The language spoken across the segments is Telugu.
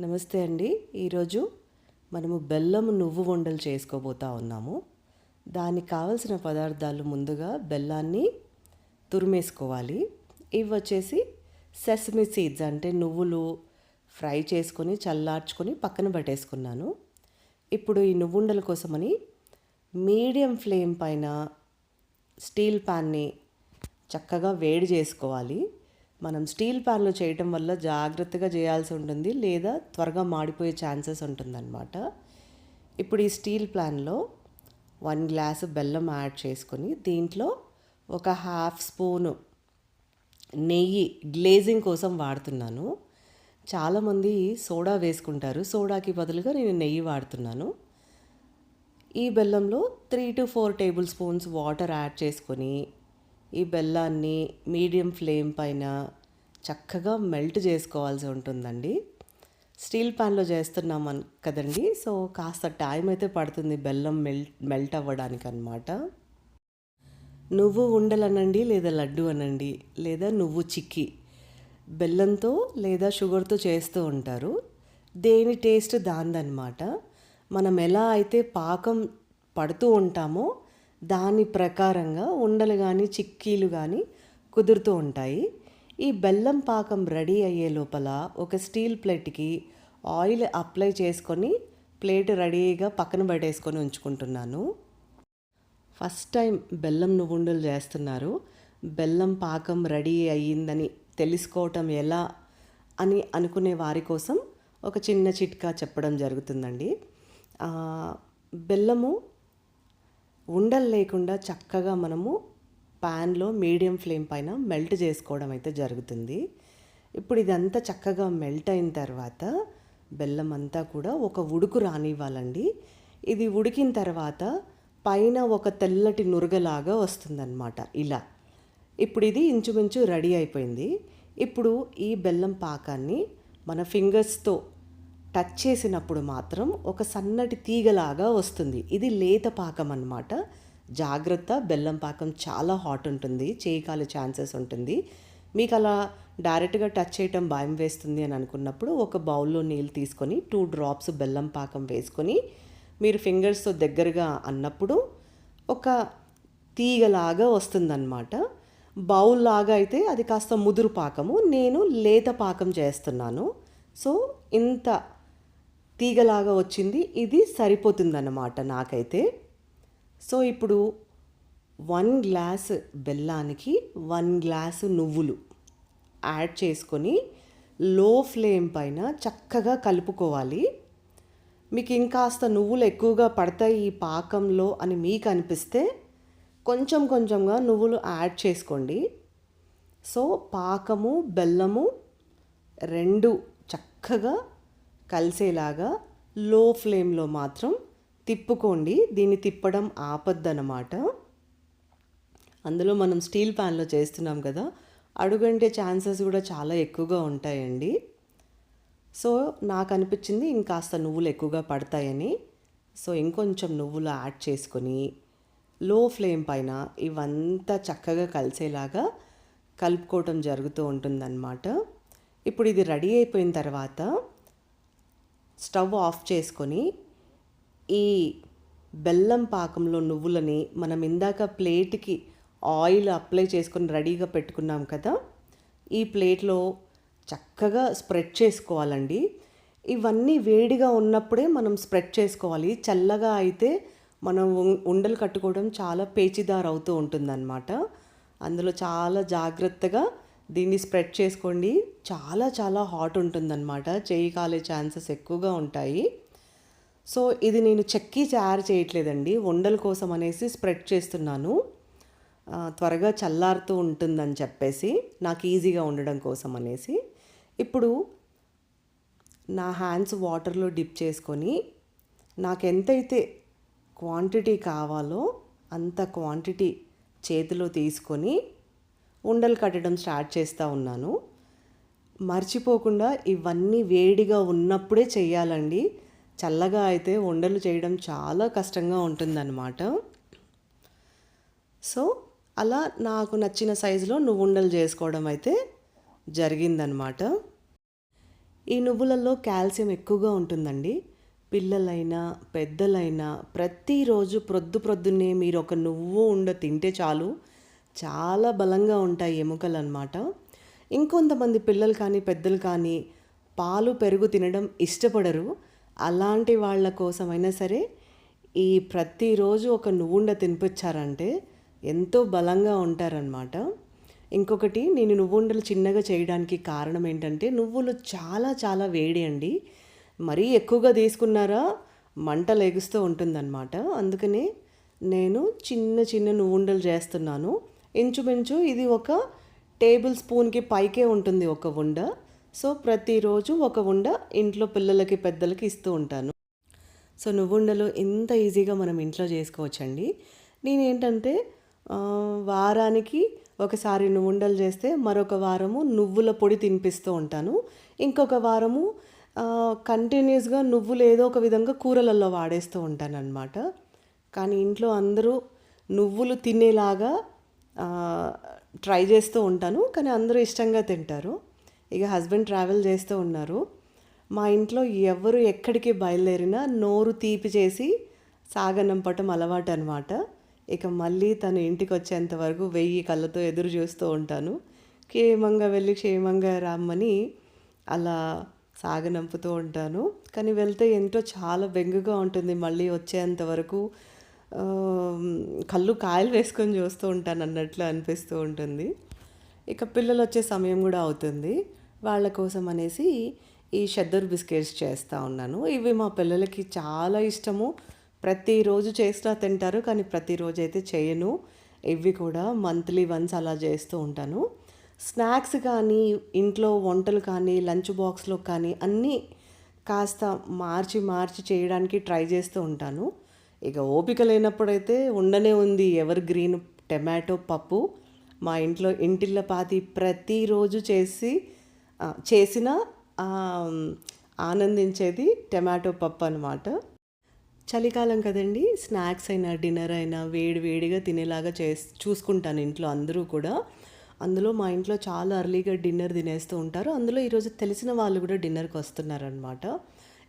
నమస్తే అండి. ఈరోజు మనము బెల్లం నువ్వు వండలు చేసుకోబోతా ఉన్నాము. దానికి కావలసిన పదార్థాలు ముందుగా బెల్లాన్ని తురిమేసుకోవాలి. ఇవి వచ్చేసి సెసమి సీడ్స్ అంటే నువ్వులు ఫ్రై చేసుకొని చల్లార్చుకొని పక్కన పెట్టేసుకున్నాను. ఇప్పుడు ఈ నువ్వుండల కోసమని మీడియం ఫ్లేమ్ పైన స్టీల్ ప్యాన్ని చక్కగా వేడి చేసుకోవాలి. మనం స్టీల్ ప్యాన్లో చేయటం వల్ల జాగ్రత్తగా చేయాల్సి ఉంటుంది లేదా త్వరగా మాడిపోయే ఛాన్సెస్ ఉంటుందన్నమాట. ఇప్పుడు ఈ స్టీల్ ప్యాన్లో వన్ గ్లాసు బెల్లం యాడ్ చేసుకొని దీంట్లో ఒక హాఫ్ స్పూను నెయ్యి గ్లేజింగ్ కోసం వాడుతున్నాను. చాలామంది సోడా వేసుకుంటారు. సోడాకి బదులుగా నేను నెయ్యి వాడుతున్నాను. ఈ బెల్లంలో three to four tablespoons water add చేసుకొని ఈ బెల్లాన్ని మీడియం ఫ్లేమ్ పైన చక్కగా మెల్ట్ చేసుకోవాల్సి ఉంటుందండి. స్టీల్ ప్యాన్లో చేస్తున్నాం కదండి? సో కాస్త టైం అయితే పడుతుంది బెల్లం మెల్ట్ మెల్ట్ అవ్వడానికి అనమాట నువ్వు ఉండలనండి లేదా లడ్డు అనండి లేదా నువ్వు చిక్కి? బెల్లంతో లేదా షుగర్తో చేస్తూ ఉంటారు. దేని టేస్ట్ దానిదనమాట మనం ఎలా అయితే పాకం పడుతూ ఉంటామో దాని ప్రకారంగా ఉండలు కానీ చిక్కీలు కానీ కుదురుతూ ఉంటాయి. ఈ బెల్లం పాకం రెడీ అయ్యే లోపల ఒక స్టీల్ ప్లేట్కి ఆయిల్ అప్లై చేసుకొని ప్లేట్ రెడీగా పక్కన పెట్టేసుకొని ఉంచుకుంటున్నాను. ఫస్ట్ టైం బెల్లం నువ్వుండలు చేస్తున్నారు. బెల్లం పాకం రెడీ అయ్యిందని తెలుసుకోవటం ఎలా అని అనుకునే వారి కోసం ఒక చిన్న చిట్కా చెప్పడం జరుగుతుందండి. బెల్లము ఉండలు లేకుండా చక్కగా మనము ప్యాన్లో మీడియం ఫ్లేమ్ పైన మెల్ట్ చేసుకోవడం అయితే జరుగుతుంది. ఇప్పుడు ఇదంతా చక్కగా మెల్ట్ అయిన తర్వాత బెల్లం అంతా కూడా ఒక ఉడుకు రానివ్వాలండి. ఇది ఉడికిన తర్వాత పైన ఒక తెల్లటి నురగలాగా వస్తుందన్నమాట ఇలా. ఇప్పుడు ఇది ఇంచుమించు రెడీ అయిపోయింది. ఇప్పుడు ఈ బెల్లం పాకాన్ని మన ఫింగర్స్తో టచ్ చేసినప్పుడు మాత్రం ఒక సన్నటి తీగలాగా వస్తుంది. ఇది లేత పాకం అన్నమాట. జాగ్రత్త బెల్లం పాకం చాలా హాట్ ఉంటుంది. చేయి కాలే ఛాన్సెస్ ఉంటుంది. మీకు అలా డైరెక్ట్గా టచ్ చేయటం భయం వేస్తుంది అని అనుకున్నప్పుడు ఒక బౌల్లో నీళ్ళు తీసుకొని టూ డ్రాప్స్ బెల్లం పాకం వేసుకొని మీరు ఫింగర్స్తో దగ్గరగా అన్నప్పుడు ఒక తీగలాగా వస్తుందన్నమాట. బౌల్ లాగా అయితే అది కాస్త ముదురు పాకము. నేను లేత పాకం చేస్తున్నాను. సో ఇంత తీగలాగా వచ్చింది. ఇది సరిపోతుందన్నమాట నాకైతే. సో ఇప్పుడు వన్ గ్లాస్ బెల్లానికి వన్ గ్లాసు నువ్వులు యాడ్ చేసుకొని లో ఫ్లేమ్ పైన చక్కగా కలుపుకోవాలి. మీకు ఇంకాస్త నువ్వులు ఎక్కువగా పడతాయి ఈ పాకంలో అని మీకు అనిపిస్తే కొంచెం కొంచెంగా నువ్వులు యాడ్ చేసుకోండి. సో పాకము బెల్లము రెండు చక్కగా కలిసేలాగా లో ఫ్లేమ్లో మాత్రం తిప్పుకోండి. దీన్ని తిప్పడం ఆపద్దనమాట అందులో మనం స్టీల్ ప్యాన్లో చేస్తున్నాం కదా అడుగంటే ఛాన్సెస్ కూడా చాలా ఎక్కువగా ఉంటాయండి. సో నాకు అనిపించింది ఇంకాస్త నువ్వులు ఎక్కువగా పడతాయని. సో ఇంకొంచెం నువ్వులు యాడ్ చేసుకొని లో ఫ్లేమ్ పైన ఇవంతా చక్కగా కలిసేలాగా కలుపుకోవటం జరుగుతూ ఉంటుందన్నమాట. ఇప్పుడు ఇది రెడీ అయిపోయిన తర్వాత స్టవ్ ఆఫ్ చేసుకొని ఈ బెల్లం పాకంలో నువ్వులని మనం ఇందాక ప్లేట్కి ఆయిల్ అప్లై చేసుకొని రెడీగా పెట్టుకున్నాం కదా ఈ ప్లేట్లో చక్కగా స్ప్రెడ్ చేసుకోవాలండి. ఇవన్నీ వేడిగా ఉన్నప్పుడే మనం స్ప్రెడ్ చేసుకోవాలి. చల్లగా అయితే మనం ఉండలు కట్టుకోవడం చాలా పేచిదారు అవుతూ ఉంటుందన్నమాట. అందులో చాలా జాగ్రత్తగా దీన్ని స్ప్రెడ్ చేసుకోండి. చాలా చాలా హాట్ ఉంటుందన్నమాట. చేయి కాలే ఛాన్సెస్ ఎక్కువగా ఉంటాయి. సో ఇది నేను చెక్కి తయారు చేయట్లేదండి. వండల కోసం అనేసి స్ప్రెడ్ చేస్తున్నాను. త్వరగా చల్లారుతూ ఉంటుందని చెప్పేసి నాకు ఈజీగా ఉండడం కోసం అనేసి. ఇప్పుడు నా హ్యాండ్స్ వాటర్లో డిప్ చేసుకొని నాకు ఎంతైతే క్వాంటిటీ కావాలో అంత క్వాంటిటీ చేతిలో తీసుకొని ఉండలు కట్టడం స్టార్ట్ చేస్తూ ఉన్నాను. మర్చిపోకుండా ఇవన్నీ వేడిగా ఉన్నప్పుడే చేయాలండి చల్లగా అయితే ఉండలు చేయడం చాలా కష్టంగా ఉంటుందన్నమాట. సో అలా నాకు నచ్చిన సైజులో నువ్వు ఉండలు చేసుకోవడం అయితే జరిగిందనమాట ఈ నువ్వులలో కాల్షియం ఎక్కువగా ఉంటుందండి. పిల్లలైనా పెద్దలైనా ప్రతిరోజు ప్రొద్దు ప్రొద్దున్నే మీరు ఒక నువ్వు ఉండ తింటే చాలు. చాలా బలంగా ఉంటాయి ఎముకలు అన్నమాట ఇంకొంతమంది పిల్లలు కానీ పెద్దలు కానీ పాలు పెరుగు తినడం ఇష్టపడరు. అలాంటి వాళ్ళ కోసమైనా సరే ఈ ప్రతిరోజు ఒక నువ్వుండ తినిపించారంటే ఎంతో బలంగా ఉంటారనమాట ఇంకొకటి నేను నువ్వుండలు చిన్నగా చేయడానికి కారణం ఏంటంటే నువ్వులు చాలా చాలా వేడి అండి. మరీ ఎక్కువగా తీసుకున్నారా మంట లెగుస్తూ ఉంటుందన్నమాట. అందుకనే నేను చిన్న చిన్న నువ్వుండలు చేస్తున్నాను. ఇంచుమించు ఇది ఒక టేబుల్ స్పూన్కి పైకే ఉంటుంది ఒక ఉండ. సో ప్రతిరోజు ఒక ఉండ ఇంట్లో పిల్లలకి పెద్దలకి ఇస్తూ ఉంటాను. సో నువ్వుండలు ఎంత ఈజీగా మనం ఇంట్లో చేసుకోవచ్చండి. నేనేంటంటే వారానికి ఒకసారి నువ్వుండలు చేస్తే మరొక వారము నువ్వుల పొడి తినిపిస్తూ ఉంటాను. ఇంకొక వారము కంటిన్యూస్గా నువ్వులు ఏదో ఒక విధంగా కూరలలో వాడేస్తూ ఉంటాను అనమాట కానీ ఇంట్లో అందరూ నువ్వులు తినేలాగా ట్రై చేస్తూ ఉంటాను కానీ అందరూ ఇష్టంగా తింటారు. ఇక హస్బెండ్ ట్రావెల్ చేస్తూ ఉన్నారు. మా ఇంట్లో ఎవరు ఎక్కడికి బయలుదేరినా నోరు తీపి చేసి సాగనంపటం అలవాటు అనమాట ఇక మళ్ళీ తను ఇంటికి వచ్చేంత వరకు వెయ్యి కళ్ళతో ఎదురు చూస్తూ ఉంటాను. క్షేమంగా వెళ్ళి క్షేమంగా రమ్మని అలా సాగనంపుతూ ఉంటాను. కానీ వెళ్తే ఎంతో చాలా బెంగుగా ఉంటుంది మళ్ళీ వచ్చేంత వరకు కళ్ళు కాయలు వేసుకొని చూస్తూ ఉంటాను అన్నట్లు అనిపిస్తూ ఉంటుంది. ఇక పిల్లలు వచ్చే సమయం కూడా అవుతుంది. వాళ్ళ కోసం అనేసి ఈ షద్దర్ బిస్కెట్స్ చేస్తూ ఉన్నాను. ఇవి మా పిల్లలకి చాలా ఇష్టము. ప్రతిరోజు చేసినా తింటారు కానీ ప్రతిరోజు అయితే చేయను. ఇవి కూడా మంత్లీ వన్స్ అలా చేస్తూ ఉంటాను. స్నాక్స్ కానీ ఇంట్లో వంటలు కానీ లంచ్ బాక్స్లో కానీ అన్నీ కాస్త మార్చి మార్చి చేయడానికి ట్రై చేస్తూ ఉంటాను. ఇక ఓపిక లేనప్పుడైతే ఉండనే ఉంది ఎవర్ గ్రీన్ టమాటో పప్పు. మా ఇంట్లో ఇంటిల్ల పాతి ప్రతిరోజు చేసి చేసిన ఆనందించేది టమాటో పప్పు అనమాట చలికాలం కదండి స్నాక్స్ అయినా డిన్నర్ అయినా వేడి వేడిగా తినేలాగా చే చూసుకుంటాను ఇంట్లో అందరూ కూడా. అందులో మా ఇంట్లో చాలా అర్లీగా డిన్నర్ తినేస్తూ ఉంటారు. అందులో ఈరోజు తెలిసిన వాళ్ళు కూడా డిన్నర్కి వస్తున్నారనమాట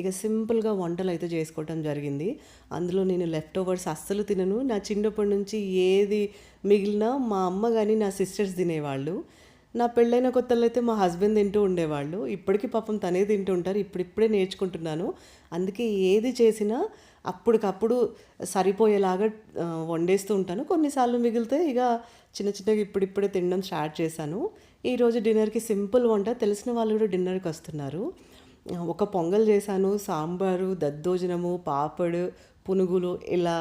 ఇక సింపుల్గా వంటలు అయితే చేసుకోవటం జరిగింది. అందులో నేను లెఫ్ట్ ఓవర్స్ అస్సలు తినను. నా చిన్నప్పటి నుంచి ఏది మిగిలినా మా అమ్మ కానీ నా సిస్టర్స్ తినేవాళ్ళు. నా పెళ్ళైన కొత్తలో అయితే మా హస్బెండ్ తింటూ ఉండేవాళ్ళు. ఇప్పటికీ పాపం తనే తింటూ ఉంటారు ఇప్పుడిప్పుడే నేర్చుకుంటున్నాను. అందుకే ఏది చేసినా అప్పటికప్పుడు సరిపోయేలాగా వండేస్తూ ఉంటాను. కొన్నిసార్లు మిగిలితే ఇక చిన్న చిన్నగా ఇప్పుడిప్పుడే తినడం స్టార్ట్ చేశాను. ఈరోజు డిన్నర్కి సింపుల్ వంట. తెలిసిన వాళ్ళు కూడా డిన్నర్కి వస్తున్నారు. ఒక పొంగల్ చేశాను సాంబారు దద్దోజనము పాపడు పునుగులు ఇలా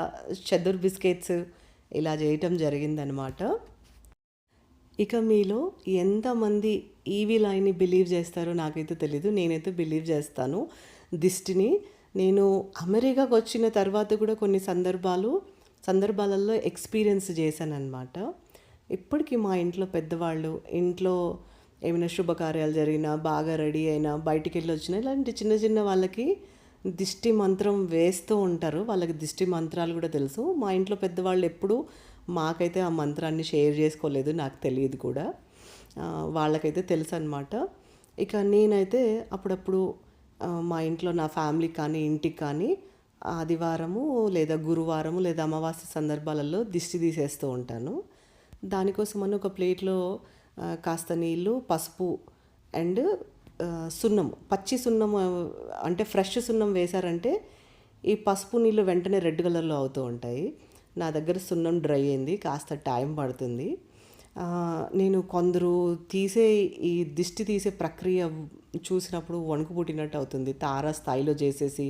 చెద్దరు బిస్కెట్స్ ఇలా చేయటం జరిగిందనమాట ఇక మీలో ఎంతమంది ఈవీ లైన్ని బిలీవ్ చేస్తారో నాకైతే తెలీదు. నేనైతే బిలీవ్ చేస్తాను. దిష్టిని నేను అమెరికాకు వచ్చిన తర్వాత కూడా కొన్ని సందర్భాలు సందర్భాలలో ఎక్స్పీరియన్స్ చేశాను అనమాట ఇప్పటికీ మా ఇంట్లో పెద్దవాళ్ళు ఇంట్లో ఏమైనా శుభకార్యాలు జరిగినా బాగా రెడీ అయినా బయటికి వెళ్ళి వచ్చినా ఇలాంటి చిన్న చిన్న వాళ్ళకి దిష్టి మంత్రం వేస్తూ ఉంటారు. వాళ్ళకి దిష్టి మంత్రాలు కూడా తెలుసు. మా ఇంట్లో పెద్దవాళ్ళు ఎప్పుడూ మాకైతే ఆ మంత్రాన్ని షేర్ చేసుకోలేదు నాకు తెలియదు కూడా. వాళ్ళకైతే తెలుసు అనమాట ఇక నేనైతే అప్పుడప్పుడు మా ఇంట్లో నా ఫ్యామిలీకి కానీ ఇంటికి కానీ ఆదివారము లేదా గురువారము లేదా అమావాస్య సందర్భాలలో దిష్టి తీసేస్తూ ఉంటాను. దానికోసమని ఒక ప్లేట్లో కాస్త నీళ్ళు పసుపు అండ్ సున్నం. సున్నము పచ్చి సున్నం అంటే ఫ్రెష్ సున్నం వేశారంటే ఈ పసుపు నీళ్ళు వెంటనే రెడ్ కలర్లో అవుతూ ఉంటాయి. నా దగ్గర సున్నం డ్రై అయింది కాస్త టైం పడుతుంది. నేను కొందరు తీసే ఈ దిష్టి తీసే ప్రక్రియ చూసినప్పుడు వణుకు పుట్టినట్టు అవుతుంది. తార స్థాయిలో చేసేసి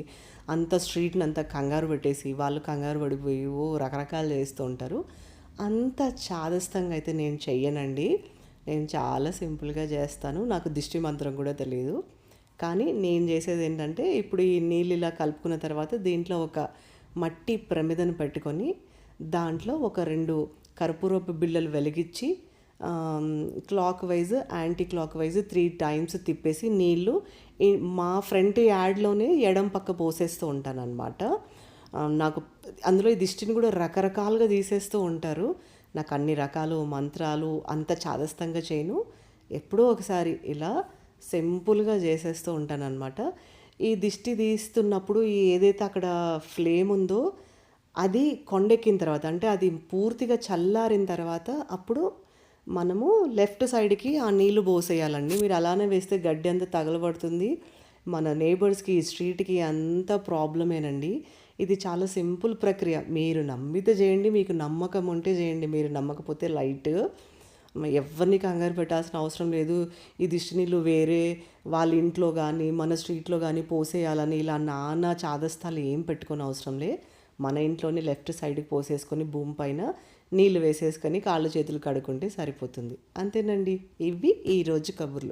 అంత స్ట్రీట్ని అంతా కంగారు పెట్టేసి వాళ్ళు కంగారు పడిపోయి ఓ రకరకాలు చేస్తూ ఉంటారు. అంత చాదస్తంగా అయితే నేను చెయ్యనండి. నేను చాలా సింపుల్గా చేస్తాను. నాకు దిష్టి మంత్రం కూడా తెలియదు కానీ నేను చేసేది ఏంటంటే ఇప్పుడు ఈ నీళ్ళు ఇలా కలుపుకున్న తర్వాత దీంట్లో ఒక మట్టి ప్రమిదను పెట్టుకొని దాంట్లో ఒక రెండు కర్పూరపు బిళ్ళలు వెలిగించి clockwise anticlockwise three times తిప్పేసి నీళ్ళు ఈ- మా ఫ్రంట్ యాడ్లోనే ఎడం పక్క పోసేస్తూ ఉంటాను అనమాట నాకు అందులో ఈ దిష్టిని కూడా రకరకాలుగా తీసేస్తూ ఉంటారు. నాకు అన్ని రకాలు మంత్రాలు అంత చాదస్తంగా చేయను. ఎప్పుడో ఒకసారి ఇలా సింపుల్గా చేసేస్తూ ఉంటానన్నమాట. ఈ దిష్టి తీస్తున్నప్పుడు ఈ ఏదైతే అక్కడ ఫ్లేమ్ ఉందో అది కొండెక్కిన తర్వాత అంటే అది పూర్తిగా చల్లారిన తర్వాత అప్పుడు మనము లెఫ్ట్ సైడ్కి ఆ నీళ్ళు పోసేయాలండి. మీరు అలానే వేస్తే గడ్డి అంతా తగలబడుతుంది. మన నేబర్స్కి స్ట్రీట్కి అంత ప్రాబ్లమేనండి. ఇది చాలా సింపుల్ ప్రక్రియ. మీరు నమ్మితే చేయండి మీకు నమ్మకం ఉంటే చేయండి. మీరు నమ్మకపోతే లైట్. ఎవరిని కంగారు పెట్టాల్సిన అవసరం లేదు. ఈ దిష్టి నీళ్ళు వేరే వాళ్ళ ఇంట్లో కానీ మన స్ట్రీట్లో కానీ పోసేయాలని ఇలా నానా చాదస్తాలు ఏం పెట్టుకొని అవసరం లే. మన ఇంట్లోనే లెఫ్ట్ సైడ్కి పోసేసుకొని భూమి పైన నీళ్ళు వేసేసుకొని కాళ్ళు చేతులు కడుక్కుంటే సరిపోతుంది. అంతేనండి. ఇవి ఈరోజు కబుర్లు.